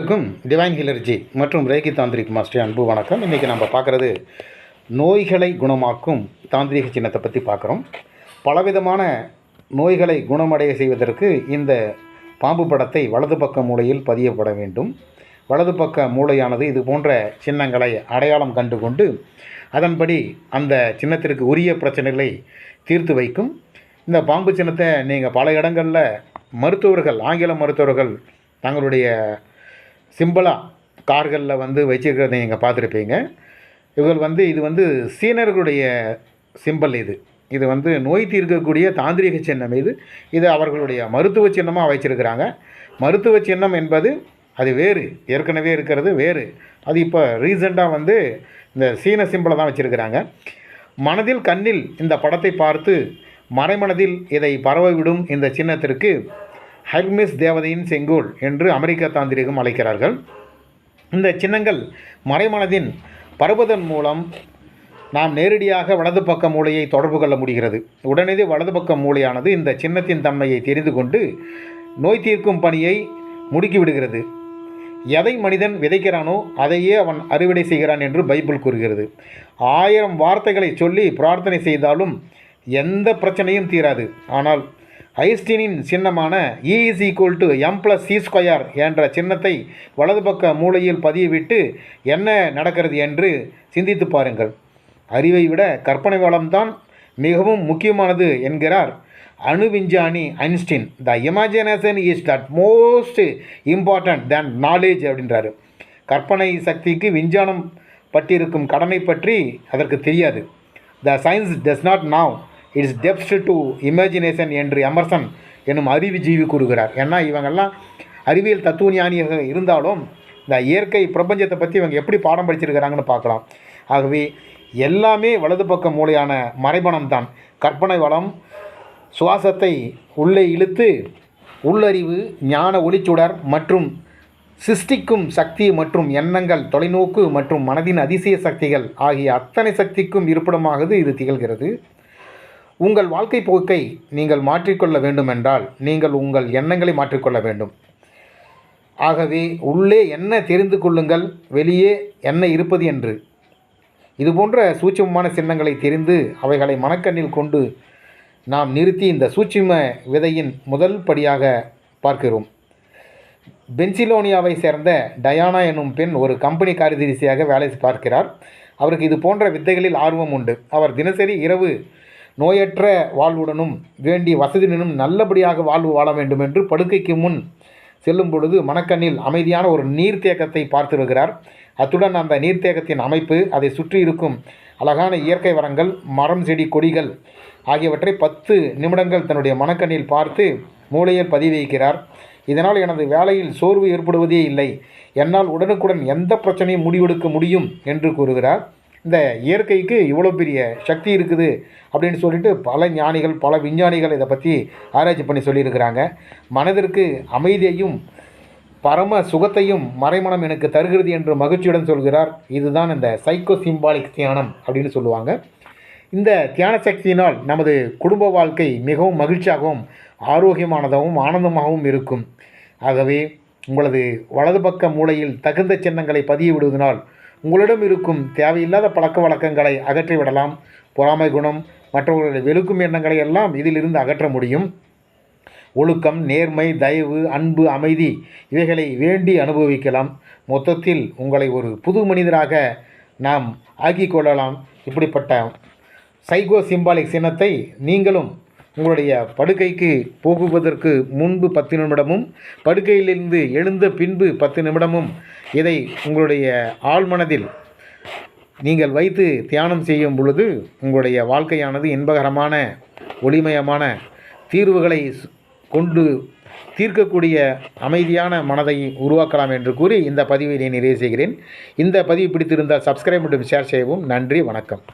இருக்கும் டிவைன் ஹிலர்ஜி மற்றும் Reiki tantric master அன்பு வணக்கம். இன்றைக்கி நம்ம பார்க்குறது நோய்களை குணமாக்கும் தாந்திரிக சின்னத்தை பற்றி பார்க்குறோம். பலவிதமான நோய்களை குணமடைய செய்வதற்கு இந்த பாம்பு படத்தை வலது பக்க மூலையில் பதியப்பட வேண்டும். வலது பக்க மூளையானது இது போன்ற சின்னங்களை அடையாளம் கண்டு கொண்டு அதன்படி அந்த சின்னத்திற்கு உரிய பிரச்சனைகளை தீர்த்து வைக்கும். இந்த பாம்பு சின்னத்தை நீங்கள் பல இடங்களில் மருத்துவர்கள் ஆங்கில மருத்துவர்கள் தங்களுடைய சிம்பிளாக கார்களில் வந்து வச்சுருக்கிறத நீங்கள் பார்த்துருப்பீங்க. இவர்கள் வந்து இது வந்து சீனர்களுடைய சிம்பல் இது. இது வந்து நோய் தீர்க்கக்கூடிய தாந்திரிக சின்னம் இது. இது அவர்களுடைய மருத்துவ சின்னமாக வச்சிருக்கிறாங்க மருத்துவ சின்னம் என்பது அது வேறு. ஏற்கனவே இருக்கிறது வேறு. அது இப்போ ரீசெண்டாக வந்து இந்த சீன சிம்பிளை தான் வச்சுருக்கிறாங்க. மனதில் கண்ணில் இந்த படத்தை பார்த்து மறைமனதில் இதை பரவவிடும் இந்த சின்னத்திற்கு ஹெர்மிஸ் தேவதையின் செங்கோல் என்று அமெரிக்க தாந்திரிகம் அழைக்கிறார்கள். இந்த சின்னங்கள் மறைமனதின் பருவதன் மூலம் நாம் நேரடியாக வலது பக்க மூளையை தொடர்பு கொள்ள முடிகிறது. உடனே வலது பக்க மூளையானது இந்த சின்னத்தின் தன்மையை தெரிந்து கொண்டு நோய் தீர்க்கும் பணியை முடுக்கிவிடுகிறது எதை மனிதன் விதைக்கிறானோ அதையே அவன் அறுவடை செய்கிறான் என்று பைபிள் கூறுகிறது. ஆயிரம் வார்த்தைகளை சொல்லி பிரார்த்தனை செய்தாலும் எந்த பிரச்சனையும் தீராது. ஆனால் ஐஸ்டீனின் சின்னமான E is equal to M plus C square என்ற சின்னத்தை வலது பக்க மூளையில் பதியவிட்டு என்ன நடக்கிறது என்று சிந்தித்து பாருங்கள். அறிவை விட கற்பனை வளம்தான் மிகவும் முக்கியமானது என்கிறார் அணுவிஞ்ஞானி Einstein. The imagination is that most important than knowledge அப்படின்றாரு. கற்பனை சக்திக்கு விஞ்ஞானம் பட்டிருக்கும் கடமை பற்றி அதற்கு தெரியாது. The science does not know its debts to imagination என்று எமர்சன் என்னும் அறிவுஜீவி கூறுகிறார். ஏன்னா இவங்கெல்லாம் அறிவியல் தத்துவ ஞானியாக இருந்தாலும் இந்த இயற்கை பிரபஞ்சத்தை பற்றி இவங்க எப்படி பாடம் படிச்சிருக்கிறாங்கன்னு பார்க்கலாம். ஆகவே எல்லாமே வலது பக்க மூலையான மறைபணம் தான் கற்பனை வளம் சுவாசத்தை உள்ளே இழுத்து உள்ளறிவு ஞான ஒளிச்சுடர் மற்றும் சிருஷ்டிக்கும் சக்தி மற்றும் எண்ணங்கள் தொலைநோக்கு மற்றும் மனதின் அதிசய சக்திகள் ஆகிய அத்தனை சக்திக்கும் இருப்பிடமாகது இது திகழ்கிறது. உங்கள் வாழ்க்கை போக்கை நீங்கள் மாற்றிக்கொள்ள வேண்டுமென்றால் நீங்கள் உங்கள் எண்ணங்களை மாற்றிக்கொள்ள வேண்டும். ஆகவே உள்ளே என்ன தெரிந்து கொள்ளுங்கள் வெளியே என்ன இருப்பது என்று. இதுபோன்ற சூட்சமமான சின்னங்களை தெரிந்து அவைகளை மனக்கண்ணில் கொண்டு நாம் நிறுத்தி இந்த சூட்சும விதையின் முதல் படியாக பார்க்கிறோம். பென்சிலோனியாவை சேர்ந்த டயானா எனும் பெண் ஒரு கம்பெனி காரியதரிசியாக வேலை பார்க்கிறார். அவருக்கு இது போன்ற வித்தைகளில் ஆர்வம் உண்டு. அவர் தினசரி இரவு நோயற்ற வாழ்வுடனும் வேண்டிய வசதியுடனும் நல்லபடியாக வாழ்வு வாழ வேண்டும் என்று படுக்கைக்கு முன் செல்லும் பொழுது மணக்கண்ணில் அமைதியான ஒரு நீர்த்தேக்கத்தை பார்த்து வருகிறார் அத்துடன் அந்த நீர்த்தேக்கத்தின் அமைப்பு அதை சுற்றி இருக்கும் அழகான இயற்கை வரங்கள் மரம் செடி கொடிகள் ஆகியவற்றை பத்து நிமிடங்கள் தன்னுடைய மணக்கண்ணில் பார்த்து மூளையில் பதிவு வைக்கிறார் இதனால் எனது வேலையில் சோர்வு ஏற்படுவதே இல்லை. என்னால் உடனுக்குடன் எந்த பிரச்சனையும் முடிவெடுக்க முடியும் என்று கூறுகிறார். இந்த இயற்கைக்கு இவ்வளோ பெரிய சக்தி இருக்குது அப்படின்னு சொல்லிட்டு பல ஞானிகள் பல விஞ்ஞானிகள் இதை பற்றி ஆராய்ச்சி பண்ணி சொல்லியிருக்கிறாங்க. மனதிற்கு அமைதியையும் பரம சுகத்தையும் மறைமனம் எனக்கு தருகிறது என்று மகிழ்ச்சியுடன் சொல்கிறார். இதுதான் இந்த சைக்கோ சிம்பாலிக் தியானம் அப்படின்னு சொல்லுவாங்க. இந்த தியான சக்தியினால் நமது குடும்ப வாழ்க்கை மிகவும் மகிழ்ச்சியாகவும் ஆரோக்கியமானதாகவும் ஆனந்தமாகவும் இருக்கும். ஆகவே உங்களது வலது பக்க மூலையில் தகுந்த சின்னங்களை பதிய விடுவதனால் உங்களிடம் இருக்கும் தேவையில்லாத பழக்க வழக்கங்களை அகற்றிவிடலாம். பொறாமை குணம் மற்றவர்களுடைய வெளுக்கும் எண்ணங்களை எல்லாம் இதிலிருந்து அகற்ற முடியும். ஒழுக்கம் நேர்மை தயவு அன்பு அமைதி இவைகளை வேண்டி அனுபவிக்கலாம். மொத்தத்தில் உங்களை ஒரு புது மனிதராக நாம் ஆக்கிக் கொள்ளலாம். இப்படிப்பட்ட சைகோ சிம்பாலிக் சின்னத்தை நீங்களும் உங்களுடைய படுக்கைக்கு போகுவதற்கு முன்பு பத்து நிமிடமும் படுக்கையிலிருந்து எழுந்த பின்பு பத்து நிமிடமும் இதை உங்களுடைய ஆழ்மனதில் நீங்கள் வைத்து தியானம் செய்யும் பொழுது உங்களுடைய வாழ்க்கையானது இன்பகரமான ஒளிமயமான தீர்வுகளை கொண்டு தீர்க்கக்கூடிய அமைதியான மனதை உருவாக்கலாம் என்று கூறி இந்த பதிவை நான் நிறைவு செய்கிறேன். இந்த பதிவு பிடித்திருந்தால் சப்ஸ்கிரைப் மற்றும் ஷேர் செய்யவும். நன்றி வணக்கம்.